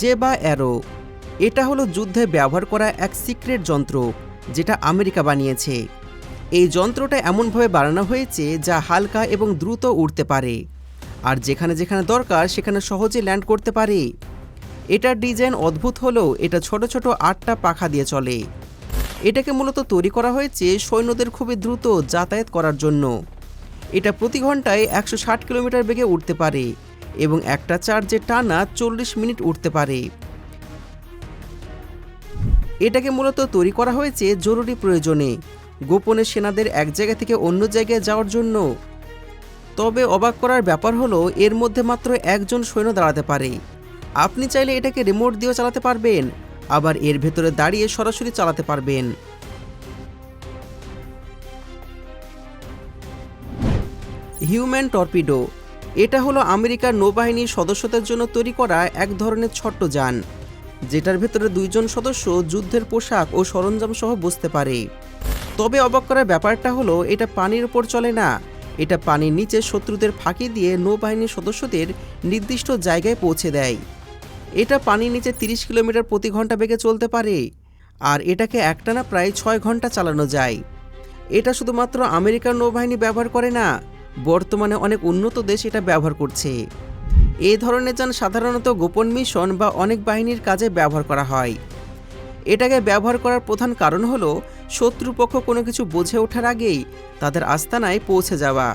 যে বা অ্যারো। এটা হলো যুদ্ধে ব্যবহার করা এক সিক্রেট যন্ত্র, যেটা আমেরিকা বানিয়েছে। এই যন্ত্রটা এমনভাবে বানানো হয়েছে যা হালকা এবং দ্রুত উড়তে পারে, আর যেখানে যেখানে দরকার সেখানে সহজে ল্যান্ড করতে পারে। এটার ডিজাইন অদ্ভুত হলেও এটা ছোট ছোট আটটা পাখা দিয়ে চলে। এটাকে মূলত তৈরি করা হয়েছে সৈন্যদের খুবই দ্রুত যাতায়াত করার জন্য। এটা প্রতি ঘন্টায় একশো ষাট কিলোমিটার বেগে উঠতে পারে। এবং একটা চার্জে টানা চল্লিশ মিনিট উঠতে পারে। এটাকে মূলত তৈরি করা হয়েছে জরুরি প্রয়োজনে। গোপনে সেনাদের এক জায়গা থেকে অন্য জায়গায় যাওয়ার জন্য। তবে অবাক করার ব্যাপার হলো, এর মধ্যে মাত্র একজন সৈন্য দাঁড়াতে পারে। আপনি চাইলে এটাকে রিমোট দিয়েও চালাতে পারবেন, আবার এর ভেতরে দাঁড়িয়ে সরাসরি চালাতে পারবেন। হিউম্যান টর্পিডো এটা হলো আমেরিকার নৌবাহিনীর সদস্যদের জন্য তৈরি করা এক ধরনের ছোট্ট যান, যেটার ভেতরে দুইজন সদস্য যুদ্ধের পোশাক ও সরঞ্জাম সহ বসতে পারে। তবে অবাক করার ব্যাপারটা হলো, এটা পানির উপর চলে না। এটা পানির নিচে শত্রুদের ফাঁকি দিয়ে নৌবাহিনীর সদস্যদের নির্দিষ্ট জায়গায় পৌঁছে দেয়। এটা পানির নিচে তিরিশ কিলোমিটার প্রতি ঘণ্টা বেগে চলতে পারে, আর এটাকে একটানা প্রায় ছয় ঘণ্টা চালানো যায়। এটা শুধুমাত্র আমেরিকার নৌবাহিনী ব্যবহার করে না বর্তমানে অনেক উন্নত দেশ এটা ব্যবহার করছে। এই ধরনের যান সাধারণত গোপন মিশন বা অনেক বাহিনীর কাজে ব্যবহার করা হয়। এটাকে ব্যবহার করার প্রধান কারণ হল শত্রুপক্ষ কোনো কিছু বুঝে ওঠার আগেই তাদের আস্তানায় পৌঁছে যাওয়া।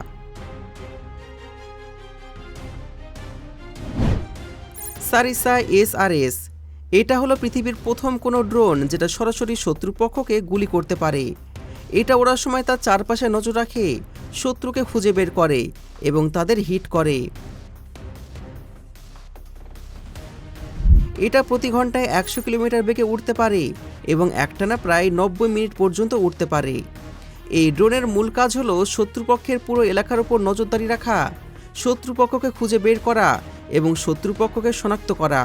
সারিসা এসআরএস এটা হলো পৃথিবীর প্রথম কোনো ড্রোন যেটা সরাসরি শত্রুপক্ষকে গুলি করতে পারে। এটা ওড়ার সময় তার চারপাশে নজর রাখে শত্রুকে খুঁজে বের করে এবং তাদের হিট করে। এটা প্রতি ঘন্টায় একশো কিলোমিটার বেগে উঠতে পারে এবং একটানা প্রায় নব্বই মিনিট পর্যন্ত উঠতে পারে। এই ড্রোনের মূল কাজ হলো শত্রুপক্ষের পুরো এলাকার উপর নজরদারি রাখা, শত্রুপক্ষকে খুঁজে বের করা এবং শত্রুপক্ষকে শনাক্ত করা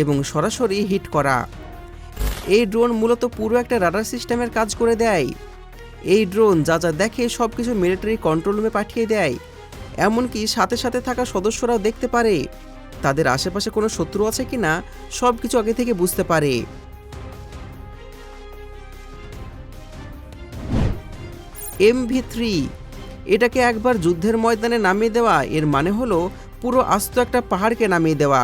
এবং সরাসরি হিট করা। এই ড্রোন মূলত পুরো একটা রাডার সিস্টেমের কাজ করে দেয়। এই ড্রোন যা যা দেখে সব কিছু মিলিটারি কন্ট্রোল রুমে পাঠিয়ে দেয়। এমনকি সাথে সাথে থাকা সদস্যরাও দেখতে পারে। তাদের আশেপাশে কোনো শত্রু আছে কিনা সব কিছু আগে থেকে বুঝতে পারে। এমভি থ্রি এটাকে একবার যুদ্ধের ময়দানে নামিয়ে দেওয়া, এর মানে হলো পুরো আস্ত একটা পাহাড়কে নামিয়ে দেওয়া।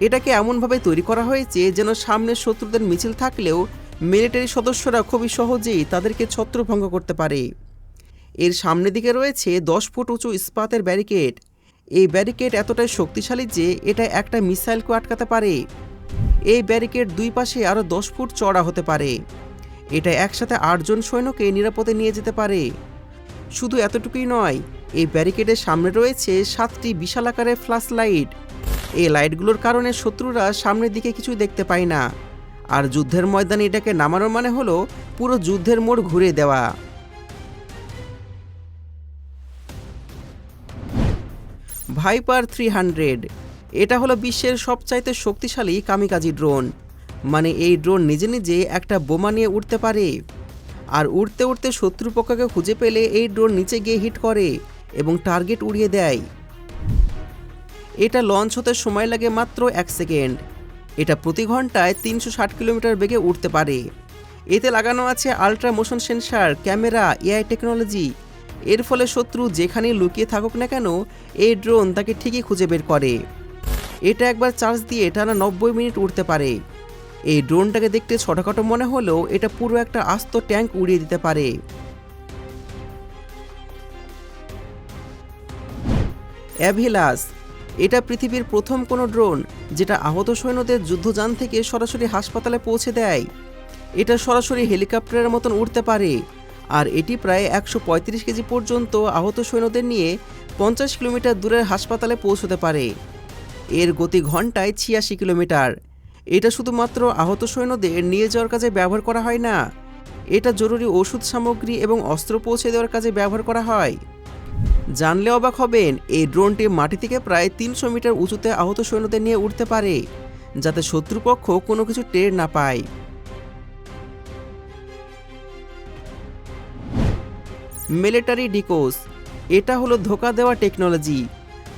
এটাকে এমনভাবে তৈরি করা হয়েছে যেন সামনে শত্রুদের মিছিল থাকলেও মিলিটারি সদস্যরা খুবই সহজেই তাদেরকে ছত্রভঙ্গ করতে পারে। এর সামনের দিকে রয়েছে দশ ফুট উঁচু ইস্পাতের ব্যারিকেড। এই ব্যারিকেড এতটাই শক্তিশালী যে এটা একটা মিসাইলকে আটকাতে পারে। এই ব্যারিকেড দুই পাশে আরও দশ ফুট চড়া হতে পারে। এটা একসাথে আটজন সৈন্যকে নিরাপদে নিয়ে যেতে পারে। শুধু এতটুকুই নয়, এই ব্যারিকেডের সামনে রয়েছে সাতটি বিশাল আকারের ফ্ল্যাশ লাইট। এই লাইটগুলোর কারণে শত্রুরা সামনের দিকে কিছুই দেখতে পায় না। আর যুদ্ধের ময়দানে এটাকে নামানোর মানে হলো পুরো যুদ্ধের মোড় ঘুরে দেওয়া। ভাইপার থ্রি হান্ড্রেড, এটা হলো বিশ্বের সবচাইতে শক্তিশালী কামিকাজি ড্রোন। মানে এই ড্রোন নিজে নিজে একটা বোমা নিয়ে উঠতে পারে। আর উড়তে উড়তে শত্রুপক্ষকে খুঁজে পেলে এই ড্রোন নিচে গিয়ে হিট করে এবং টার্গেট উড়িয়ে দেয়। এটা লঞ্চ হতে সময় লাগে মাত্র এক সেকেন্ড। এটা প্রতি ঘন্টায় তিনশো ষাট কিলোমিটার বেগে উঠতে পারে। এতে লাগানো আছে ultra motion sensor camera AI technology এর ফলে শত্রু যেখানেই লুকিয়ে থাকুক না কেন এই ড্রোন তাকে ঠিকই খুঁজে বের করে। এটা একবার চার্জ দিয়ে টানা নব্বই মিনিট উঠতে পারে। এই ড্রোনটাকে দেখতে ছোটোখাটো মনে হলেও এটা পুরো একটা আস্ত ট্যাঙ্ক উড়িয়ে দিতে পারে। অ্যাভিলাস এটা পৃথিবীর প্রথম কোনো ড্রোন যেটা আহত সৈন্যদের যুদ্ধযান থেকে সরাসরি হাসপাতালে পৌঁছে দেয়। এটা সরাসরি হেলিকপ্টারের মতন উঠতে পারে। আর এটি প্রায় একশো পঁয়ত্রিশ কেজি পর্যন্ত আহত সৈন্যদের নিয়ে পঞ্চাশ কিলোমিটার দূরের হাসপাতালে পৌঁছতে পারে। এর গতি ঘন্টায় ছিয়াশি কিলোমিটার। এটা শুধুমাত্র আহত সৈন্যদের নিয়ে যাওয়ার কাজে ব্যবহার করা হয় না। এটা জরুরি ওষুধ সামগ্রী এবং অস্ত্র পৌঁছে দেওয়ার কাজে ব্যবহার করা হয়। জানলে অবাক হবেন, এই ড্রোনটি মাটি থেকে প্রায় তিনশো মিটার উঁচুতে আহত সৈন্যদের নিয়ে উঠতে পারে, যাতে শত্রুপক্ষ কোনো কিছু টের না পায়। মিলিটারি ডিকোস, এটা হলো ধোকা দেওয়া টেকনোলজি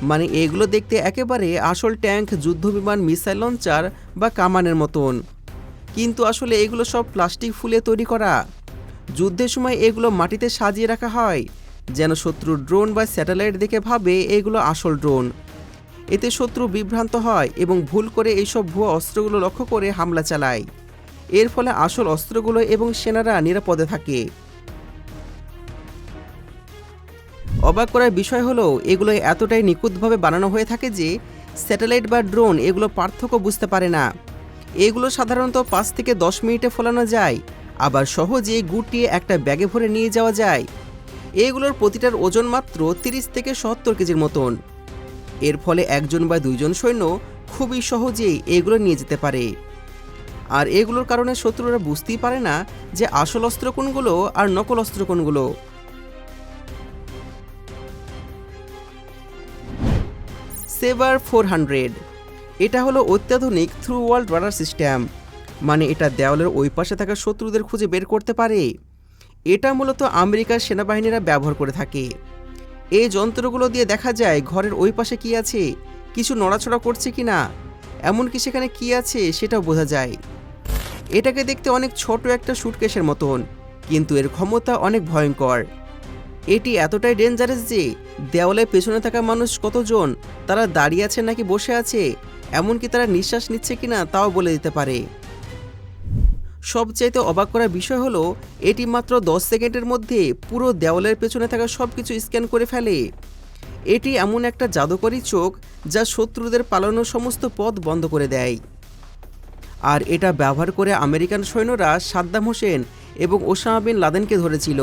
মানে এগুলো দেখতে একেবারে আসল ট্যাঙ্ক যুদ্ধবিমান মিসাইল লঞ্চার বা কামানের মতন। কিন্তু আসলে এগুলো সব প্লাস্টিক ফুলে তৈরি করা। যুদ্ধের সময় এগুলো মাটিতে সাজিয়ে রাখা হয়। যেন শত্রুর ড্রোন বা স্যাটেলাইট দেখে ভাবে এগুলো আসল ড্রোন। এতে শত্রু বিভ্রান্ত হয় এবং ভুল করে এইসব ভুয়া অস্ত্রগুলো লক্ষ্য করে হামলা চালায়। এর ফলে আসল অস্ত্রগুলো এবং সেনারা নিরাপদে থাকে। অবাক করার বিষয় হলো, এগুলো এতটাই নিখুঁতভাবে বানানো হয়ে থাকে যে স্যাটেলাইট বা ড্রোন এগুলো পার্থক্য বুঝতে পারে না। এগুলো সাধারণত পাঁচ থেকে দশ মিনিটে ফোলানো যায়, আবার সহজে গুটিয়ে একটা ব্যাগে ভরে নিয়ে যাওয়া যায়। এগুলোর প্রতিটার ওজন মাত্র তিরিশ থেকে সত্তর কেজির মতন। এর ফলে একজন বা দুইজন সৈন্য খুবই সহজেই এগুলো নিয়ে যেতে পারে। আর এগুলোর কারণে শত্রুরা বুঝতেই পারে না যে আসল অস্ত্র কোনগুলো আর নকল অস্ত্র কোনগুলো। সেভার ফোর হান্ড্রেড এটা হলো অত্যাধুনিক থ্রু ওয়ার্ল্ড রাডার সিস্টেম। মানে এটা দেওয়ালের ওই পাশে থাকা শত্রুদের খুঁজে বের করতে পারে। এটা মূলত আমেরিকার সেনাবাহিনীরা ব্যবহার করে থাকে। এই যন্ত্রগুলো দিয়ে দেখা যায় ঘরের ওই পাশে কি আছে, কিছু নড়াচড়া করছে কি না এমনকি সেখানে কি আছে সেটাও বোঝা যায়। এটাকে দেখতে অনেক ছোট একটা সুটকেসের মতন, কিন্তু এর ক্ষমতা অনেক ভয়ঙ্কর। এটি এতটাই ডেঞ্জারাস যে দেওয়ালের পেছনে থাকা মানুষ কতজন, তারা দাঁড়িয়ে আছে নাকি বসে আছে, এমনকি তারা নিঃশ্বাস নিচ্ছে কিনা তাও বলে দিতে পারে। সবচাইতে অবাক করার বিষয় হল, এটি মাত্র দশ সেকেন্ডের মধ্যে পুরো দেওয়ালের পেছনে থাকা সব কিছু স্ক্যান করে ফেলে। এটি এমন একটা জাদুকরী চোখ যা শত্রুদের পালানোর সমস্ত পথ বন্ধ করে দেয়। আর এটা ব্যবহার করে আমেরিকান সৈন্যরা সাদ্দাম হোসেন এবং ওসামা বিন লাদেনকে ধরেছিল।